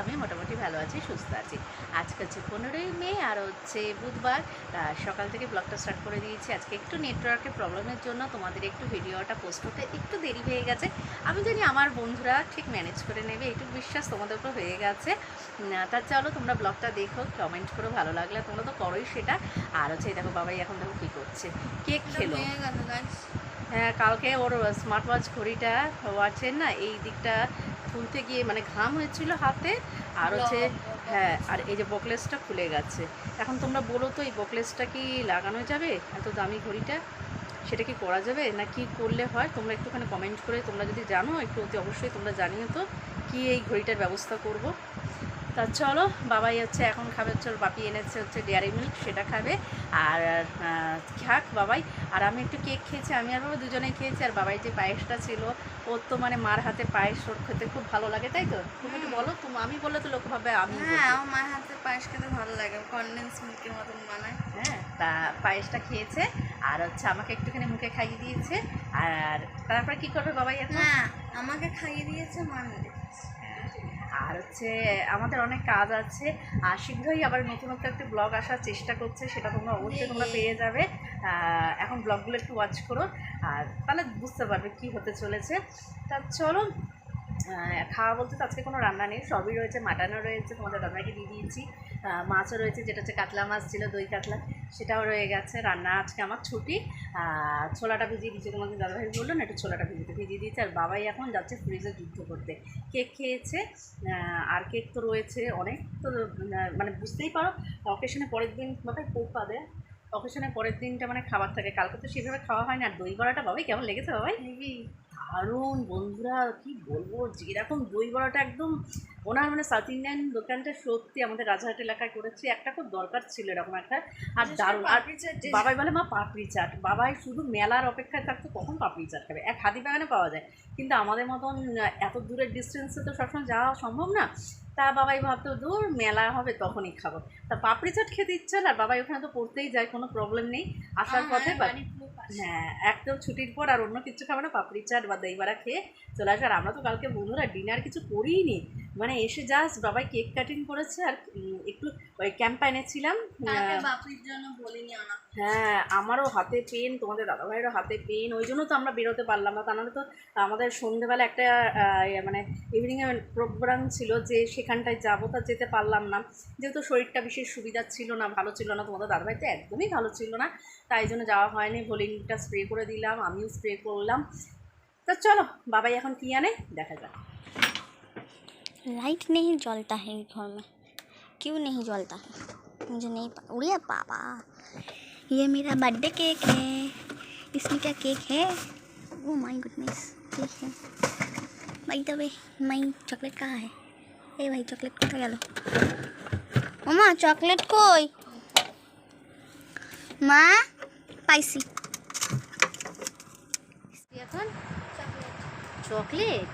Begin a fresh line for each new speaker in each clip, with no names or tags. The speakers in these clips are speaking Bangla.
আমি মোটামুটি ভালো আছি সুস্থ আছি। আজকে হচ্ছে পনেরোই মে আর হচ্ছে বুধবার। সকাল থেকে ব্লগটা স্টার্ট করে দিয়েছি। আজকে একটু নেটওয়ার্কের প্রবলেমের জন্য তোমাদের একটু ভিডিওটা পোস্ট হতে একটু দেরি হয়ে গেছে। আমি জানি আমার বন্ধুরা ঠিক ম্যানেজ করে নেবে এইটুকু বিশ্বাস তোমাদের উপর হয়ে গেছে। উম, তা চলো তোমরা ব্লগটা দেখো কমেন্ট করো ভালো লাগলে তোমরা তো করোই সেটা। আর হচ্ছে দেখো বাবাই এখন দেখো কী করছে। কেক খেলো। হ্যাঁ কালকে ওর স্মার্ট ওয়াচ ঘড়িটা ওয়াচের না এই দিকটা খুলতে গিয়ে মানে ঘাম হয়েছিল হাতে আর হচ্ছে হ্যাঁ আর এই যে বকলেসটা খুলে গেছে। এখন তোমরা বলো তো এই বকলেসটা কি লাগানো যাবে? এত দামি ঘড়িটা সেটা কি করা যাবে? না কি করলে হয়? তোমরা একটুখানি কমেন্ট করে তোমরা যদি জানো একটু অতি অবশ্যই তোমরা জানিও তো কি এই ঘড়িটার ব্যবস্থা করব? তা চলো বাবাই হচ্ছে এখন খাবে হচ্ছে বাপি এনেছে হচ্ছে ডেয়ারি মিল্ক সেটা খাবে। আর খাক বাবাই আর আমি একটু কেক খেয়েছি আমি আর বাবা দুজনেই খেয়েছি আর বাবাই যে পায়েসটা ছিল ওর তো মানে মার হাতে পায়েস ওর খেতে খুব ভালো লাগে তাই তো? তুমি একটু বলো তুমি আমি বললে তো লোক ভাবে আমি
হ্যাঁ মায়ের হাতে পায়েস খেতে ভালো লাগে কনডেন্স মিল্কের মতন বানায়।
হ্যাঁ তা পায়েসটা খেয়েছে আর হচ্ছে আমাকে একটুখানি মুখে খাইয়ে দিয়েছে আর তারপরে কি করবে বাবাই
না আমাকে খাইয়ে দিয়েছে মানে
হচ্ছে আমাদের অনেক কাজ আছে। আর শীঘ্রই আবার নতুনত্ব একটি ব্লগ আসার চেষ্টা করছে সেটা তোমরা অবশ্যই তোমরা পেয়ে যাবে। এখন ব্লগগুলো একটু ওয়াচ করো। আর তাহলে বুঝতে পারবে কি হতে চলেছে। তা চলো খাওয়া বলতে তো আজকে কোনো রান্না নেই। সবই রয়েছে মাটানো রয়েছে তোমাদের দাদাকে দিয়ে দিয়েছি। মাছও রয়েছে যেটা হচ্ছে কাতলা মাছ ছিল দই কাতলা। সেটাও রয়ে গেছে। রান্না আজকে আমার ছুটি। ছোলাটা ভিজিয়ে দিয়েছে তোমাকে দাদাভাই বলল, না, একটু ছোলাটা ভিজিয়ে ভিজিয়ে দিয়েছে। আর বাবাই এখন যাচ্ছে ফ্রিজে যুদ্ধ করতে। কেক খেয়েছে আর কেক তো রয়েছে অনেক। তো মানে বুঝতেই পারো অকেশনে পরের দিন, মাথায় কোপ পাবে অকেশনে পরের দিনটা মানে খাবার থাকে। কালকে তো সেভাবে খাওয়া হয় না আর দই বড়াটা বাবাই কেমন লেগেছে বাবাই? দারুণ বন্ধুরা কি বলব? যেরকম দই বড়াটা একদম ওনার মানে সাউথ ইন্ডিয়ান দোকানটা সত্যি আমাদের রাজারহাট এলাকায় করেছে। একটা খুব দরকার ছিল এরকম একটা। আর দারুণ। আর বাবাই বলে মা পাপড়ি চাট। বাবাই শুধু মেলার অপেক্ষায় থাকতো কখন পাপড়ি চাট খাবে? এক হাতি বাগানে পাওয়া যায়। কিন্তু আমাদের মতন এত দূরের ডিস্টেন্সে তো সবসময় যাওয়া সম্ভব না। তা বাবাই ভাবতো দূর মেলা হবে তখনই খাব। তা পাপড়ি চাট খেতে ইচ্ছে হলো আর বাবাই ওখানে তো পড়তেই যায় কোনো প্রবলেম নেই। আসার পথে বা- হ্যাঁ একদম ছুটির পর আর অন্য কিছু খাবে না পাপড়ি চাট বা দই বাড়া খেয়ে চলে আসবে আর আমরা তো কালকে বন্ধুরা ডিনার কিছু করিই নি মানে এসে যাস বাবাই কেক কাটিং করেছে আর একটু ওই ক্যাম্পাইনে ছিলাম।
হ্যাঁ।,
হ্যাঁ। আমারও হাতে পেন তোমাদের দাদাভাইয়েরও হাতে পেন ওই জন্য তো আমরা বেরোতে পারলাম না। তা তো আমাদের সন্ধেবেলা একটা ইয়ে মানে ইভিনিংয়ে প্রোগ্রাম ছিল যে সেখানটায় যাব তা যেতে পারলাম না। যেহেতু শরীরটা বিশেষ সুবিধা ছিল না ভালো ছিল না তোমাদের দাদাভাই তো একদমই ভালো ছিল না তাই জন্য যাওয়া হয়নি। ভলিনটা স্প্রে করে দিলাম আমিও স্প্রে করলাম। তো চলো বাবাই এখন কী আনে? দেখা যাক।
লাইট নেই জলটা হ্যাঁ ঘর क्यों नहीं जलता है मुझे नहीं पता उड़िया बाबा ये मेरा बर्थडे केक है इसमें क्या केक है ओ माय गुडनेस केक है भाई द वे माई चॉकलेट कहाँ है ए भाई चॉकलेट কোথায় গেল ওমা চকলেট কই মা পাইছি
এখন চকলেট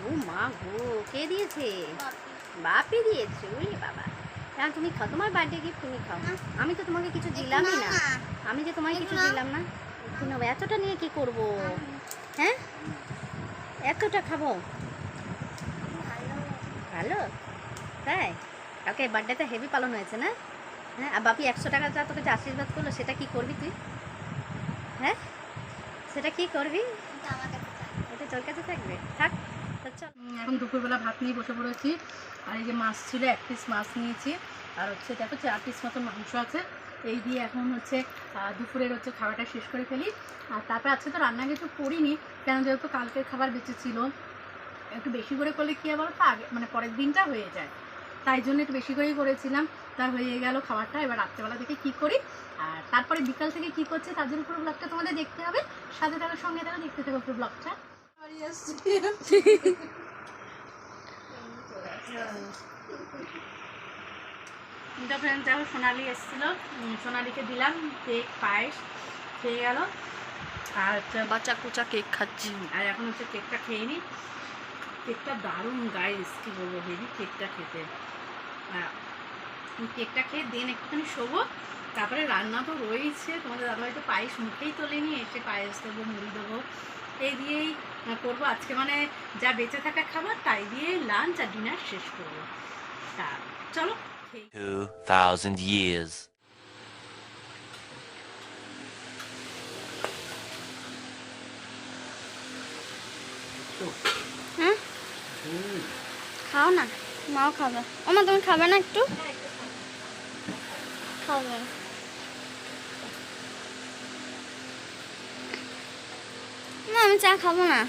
ও মা গো কে দিয়েছে বাপি দিয়েছে ওরে বাবা হ্যাঁ তুমি খাও। তোমার বার্থডে গিফট তুমি খাও। আমি তো তোমাকে কিছু দিলামই না। আমি যে তোমাকে কিছু দিলাম না একটু নেব এতটা নিয়ে কি করব? হ্যাঁ? এতটা খাব? ভালো। তাই? কালকে বার্থডেটা হেভি পালন হয়েছে না? হ্যাঁ? আর বাপি একশো টাকা যা তোকে যে আশীর্বাদ করল সেটা কি করবি তুই? হ্যাঁ? সেটা কি করবি? এটা তোর কাছে থাকবে। থাক। এখন দুপুরবেলা ভাত নিয়ে বসে পড়েছি। আর এই যে মাছ ছিল, এক পিস মাছ নিয়েছি। আর হচ্ছে দেখো চার পিস মতো মাংস আছে। এই দিয়ে এখন হচ্ছে দুপুরের হচ্ছে খাবারটা শেষ করে ফেলি। আর তারপরে আজকে তো রান্না কিছু করিনি, কেন যেহেতু কালকের খাবার বেঁচে ছিল। একটু বেশি করে করলে কী বলো তো? আগে মানে পরের দিনটা হয়ে যায়। তাই জন্য একটু বেশি করেই করেছিলাম। তা হয়ে গেল খাবারটা। এবার রাত্রেবেলা থেকে কী করি? আর তারপরে বিকাল থেকে কী করছে? তার জন্য পুরো ব্লগটা তোমাদের দেখতে হবে। সাথে থাকার সঙ্গে থাকা, দেখতে থাকো পুরো ব্লগটা তো ফ্রেন্ড দেখো সোনালি এসেছিল। সোনালিকে দিলাম কেক পায়েস খেয়ে গেল। আর হচ্ছে
বাচ্চা কুচা কেক খাচ্ছি।
আর এখন হচ্ছে কেকটা খেয়ে নিই কেকটা দারুণ গাইস কি বলব হেভি কেকটা খেতে। হ্যাঁ কেকটা খেয়ে দেন একটুখানি শোবো। তারপরে রান্না তো রয়েছে তোমাদের দাদা হয়তো পায়েস মুখেই তোলেনি। এসে পায়েস দেবো মুড়ি দেবো। এই দিয়েই করব। আজকে মানে যা বেঁচে থাকা খাবার তাই দিয়েই লাঞ্চ আর ডিনার শেষ করব। তা চলো
2,000 years.
হ্যাঁ খাও না মাও খাবে। ও মা তুমি খাবে না একটু? খাবে। না আমি চা খাব না।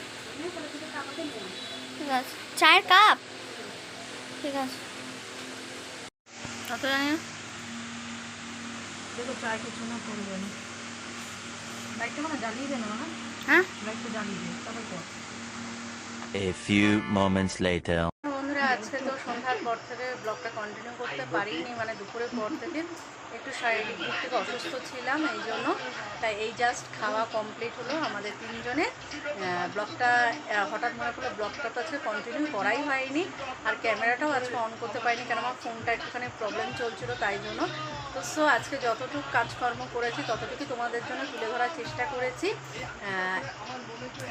ঠিক আছে। চায়ের কাপ? ঠিক আছে। কত জানি
দেখো চা কিছু না করবে না লাইটটা মানে জ্বালিয়ে দে না
হ্যাঁ?
লাইটটা জ্বালিয়ে দে তারপর কর।
A few moments later.
বন্ধুরা আজকে তো সন্ধ্যার পর থেকে ব্লগটা কন্টিনিউ করতে পারিনি মানে দুপুরের পর থেকে। একটু শারীরিক দিক থেকে অসুস্থ ছিলাম এই জন্য। তাই এই জাস্ট খাওয়া কমপ্লিট হলো আমাদের তিনজনের ব্লগটা হঠাৎ মনে করল ব্লগটা তো আজকে কন্টিনিউ করাই হয়নি। আর ক্যামেরাটাও আজকে অন করতে পারিনি কেন আমার ফোনটা একটুখানি প্রবলেম চলছিল তাই জন্য। তো সো আজকে যতটুকু কাজকর্ম করেছি ততটুকুই তোমাদের জন্য তুলে ধরার চেষ্টা করেছি।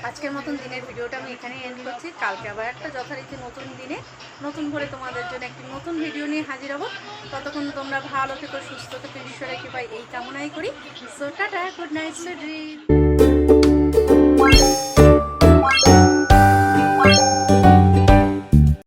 আজকের মতন দিনের ভিডিওটা আমি এখানেই এন্ড করছি। কালকে আবার একটা যথারীতি নতুন দিনে নতুন করে তোমাদের জন্য একটি নতুন ভিডিও নিয়ে হাজির হব। ততক্ষণ তোমরা ভালো থেকো, সুস্থ থেকো, ঈশ্বরের কৃপায় এই কামনাই করি। So tata good night dream